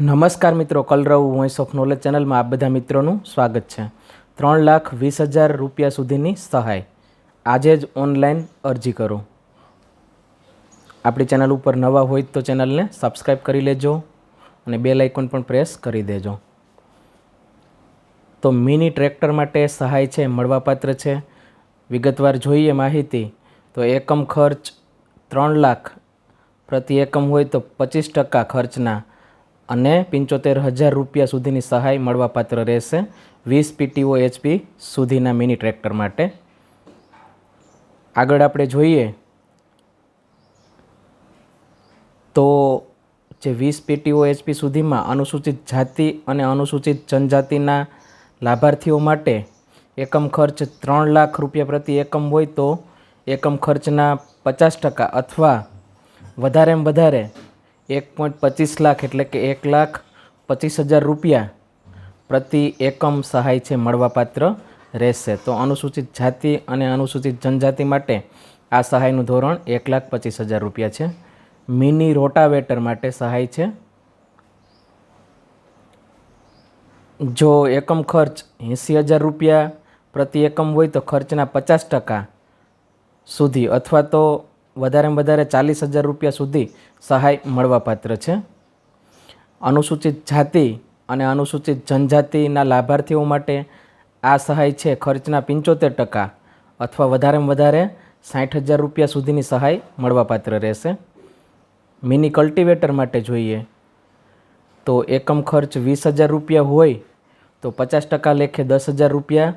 નમસ્કાર મિત્રો, કલરવ voice of knowledge ચેનલમાં આપ બધા મિત્રોનું સ્વાગત છે. ત્રણ લાખ વીસ હજાર રૂપિયા સુધીની સહાય. આજે જ ઓનલાઈન અરજી કરો. આપણી ચેનલ ઉપર નવા હોય તો ચેનલને સબસ્ક્રાઈબ કરી લેજો અને બે લાઇકોન પણ પ્રેસ કરી દેજો. તો મિની ટ્રેક્ટર માટે સહાય છે, મળવાપાત્ર છે. વિગતવાર જોઈએ માહિતી, તો એકમ ખર્ચ ત્રણ લાખ. પ્રતિ એકમ હોય તો પચીસ ટકા ખર્ચના. અને પંચોતેર હજાર રૂપિયા સુધીની સહાય મળવાપાત્ર રહેશે. વીસ પીટીઓ એચપી સુધીના મિની ટ્રેક્ટર માટે. આગળ આપણે જોઈએ તો જે વીસ પીટીઓ એચપી સુધીમાં અનુસૂચિત જાતિ અને અનુસૂચિત જનજાતિના લાભાર્થીઓ માટે એકમ ખર્ચ ત્રણ લાખ રૂપિયા પ્રતિ એકમ હોય તો એકમ ખર્ચના પચાસ ટકા અથવા વધારેમાં વધારે એક પોઈન્ટ પચીસ લાખ એટલે કે એક લાખ પચીસ હજાર રૂપિયા પ્રતિ એકમ સહાય છે મળવાપાત્ર રહેશે. તો અનુસૂચિત જાતિ અને અનુસૂચિત જનજાતિ માટે આ સહાયનું ધોરણ એક લાખ પચીસ હજાર રૂપિયા છે. મિની રોટાવેટર માટે સહાય છે. જો એકમ ખર્ચ એંસી હજાર રૂપિયા પ્રતિ એકમ હોય તો ખર્ચના પચાસ ટકા સુધી અથવા તો વધારેમાં વધારે ચાલીસ હજાર રૂપિયા સુધી સહાય મળવાપાત્ર છે. અનુસૂચિત જાતિ અને અનુસૂચિત જનજાતિના લાભાર્થીઓ માટે આ સહાય છે ખર્ચના પંચોતેર ટકા અથવા વધારેમાં વધારે સાઠ હજાર રૂપિયા સુધીની સહાય મળવાપાત્ર રહેશે. મિની કલ્ટિવેટર માટે જોઈએ તો એકમ ખર્ચ વીસ હજાર રૂપિયા હોય તો પચાસ ટકા લેખે દસ હજાર રૂપિયા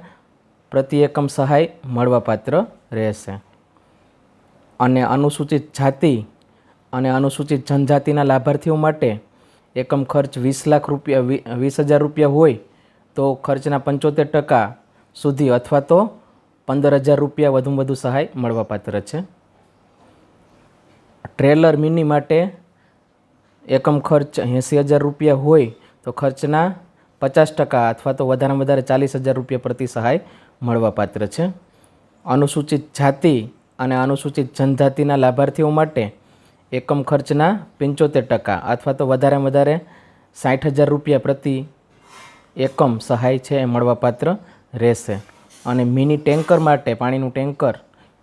પ્રતિ એકમ સહાય મળવાપાત્ર રહેશે. અને અનુસૂચિત જાતિ અને અનુસૂચિત જનજાતિના લાભાર્થીઓ માટે એકમ ખર્ચ વીસ લાખ રૂપિયા વીસ હજાર રૂપિયા હોય તો ખર્ચના પંચોતેર ટકા સુધી અથવા તો પંદર હજાર રૂપિયા વધુમાં વધુ સહાય મળવાપાત્ર છે. ટ્રેલર મિની માટે એકમ ખર્ચ એંસી હજાર રૂપિયા હોય તો ખર્ચના પચાસ ટકા અથવા તો વધારેમાં વધારે ચાલીસ હજાર રૂપિયા પ્રતિ સહાય મળવાપાત્ર છે. અનુસૂચિત જાતિ અને અનુસૂચિત જનજાતિના લાભાર્થીઓ માટે એકમ ખર્ચના પંચોતેર ટકા અથવા તો વધારેમાં વધારે સાઠ હજાર રૂપિયા પ્રતિ એકમ સહાય છે એ મળવાપાત્ર રહેશે. અને મિની ટેન્કર માટે, પાણીનું ટેન્કર,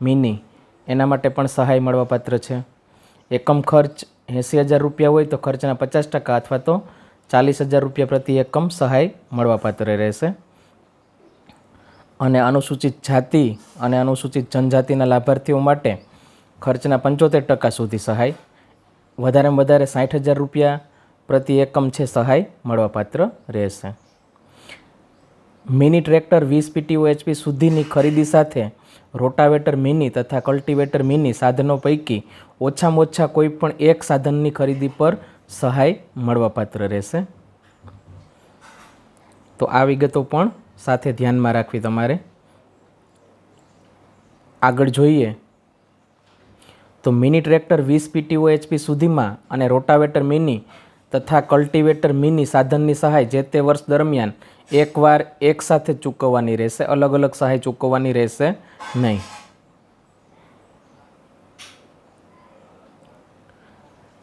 મિની, એના માટે પણ સહાય મળવાપાત્ર છે. એકમ ખર્ચ એંસી હજાર રૂપિયા હોય તો ખર્ચના પચાસ ટકા અથવા તો ચાલીસ હજાર રૂપિયા પ્રતિ એકમ સહાય મળવાપાત્ર રહેશે. અને અનુસૂચિત જાતિ અને અનુસૂચિત જનજાતિના લાભાર્થીઓ માટે ખર્ચના પંચોતેર ટકા સુધી સહાય, વધારેમાં વધારે સાઠ હજાર રૂપિયા પ્રતિ એકમ છે સહાય મળવાપાત્ર રહેશે. મિની ટ્રેક્ટર વીસ પીટીઓ એચપી સુધીની ખરીદી સાથે રોટાવેટર મિની તથા કલ્ટિવેટર મિની સાધનો પૈકી ઓછામાં ઓછા કોઈ પણ એક સાધનની ખરીદી પર સહાય મળવાપાત્ર રહેશે. તો આ વિગતો પણ સાથે ધ્યાનમાં રાખવી તમારે. આગળ જોઈએ. તો મિની ટ્રેક્ટર વીસ પીટીઓ એચપી સુધીમાં અને રોટાવેટર મિની તથા કલ્ટિવેટર મિની સાધનની સહાય જે તે વર્ષ દરમિયાન એકવાર એકસાથે ચૂકવવાની રહેશે. અલગ અલગ સહાય ચૂકવવાની રહેશે નહીં.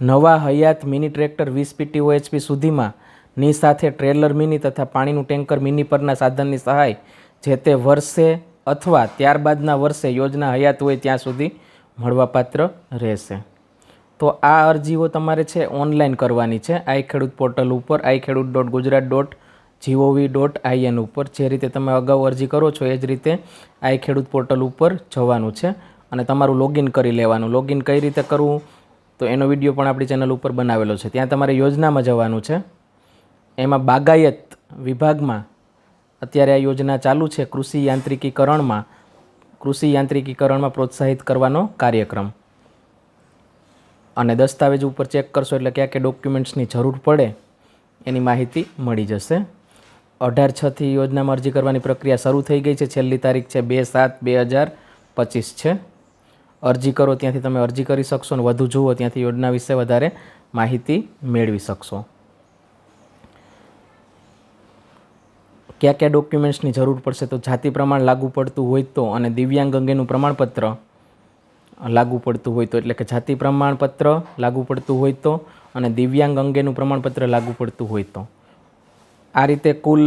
નવા હયાત મિની ટ્રેક્ટર વીસ પીટીઓ એચપી સુધીમાં ની સાથે ટ્રેલર મિની તથા પાણીનું ટેન્કર મિની પરના સાધનની સહાય જે તે વર્ષે અથવા ત્યારબાદના વર્ષે યોજના હયાત હોય ત્યાં સુધી મળવાપાત્ર રહેશે. તો આ અરજીઓ તમારે છે ઓનલાઈન કરવાની છે. આઈ ખેડૂત પોર્ટલ ઉપર, I Khedut dot Gujarat dot GOV dot IN ઉપર. જે રીતે તમે અગાઉ અરજી કરો છો, એ જ રીતે આઈ ખેડૂત પોર્ટલ ઉપર જવાનું છે અને તમારું લોગિન કરી લેવાનું. લોગિન કઈ રીતે કરવું? તો એનો વીડિયો પણ આપણી ચેનલ ઉપર બનાવેલો છે. ત્યાં તમારે યોજનામાં જવાનું છે. એમાં બાગાયત વિભાગમાં અત્યારે આ યોજના ચાલુ છે કૃષિ યાંત્રિકીકરણમાં. કૃષિ યાંત્રિકીકરણમાં પ્રોત્સાહિત કરવાનો કાર્યક્રમ. અને દસ્તાવેજ ઉપર ચેક કરશો એટલે કયા કયા ડોક્યુમેન્ટ્સની જરૂર પડે એની માહિતી મળી જશે. અઢાર છથી યોજનામાં અરજી કરવાની પ્રક્રિયા શરૂ થઈ ગઈ છે. છેલ્લી તારીખ છે બે સાત બે હજાર પચીસ છે. અરજી કરો, ત્યાંથી તમે અરજી કરી શકશો અને વધુ જુઓ, ત્યાંથી યોજના વિશે વધારે માહિતી મેળવી શકશો. કયા કયા ડોક્યુમેન્ટ્સની જરૂર પડશે તો જાતિ પ્રમાણ લાગુ પડતું હોય તો અને દિવ્યાંગ અંગેનું પ્રમાણપત્ર લાગુ પડતું હોય તો, એટલે કે જાતિ પ્રમાણપત્ર લાગુ પડતું હોય તો અને દિવ્યાંગ અંગેનું પ્રમાણપત્ર લાગુ પડતું હોય તો. આ રીતે કુલ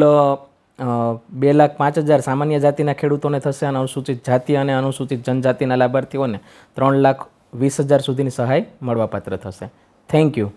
બે લાખ પાંચ હજાર સામાન્ય જાતિના ખેડૂતોને થશે અને અનુસૂચિત જાતિ અને અનુસૂચિત જનજાતિના લાભાર્થીઓને ત્રણ લાખ વીસ હજાર સુધીની સહાય મળવાપાત્ર થશે. Thank you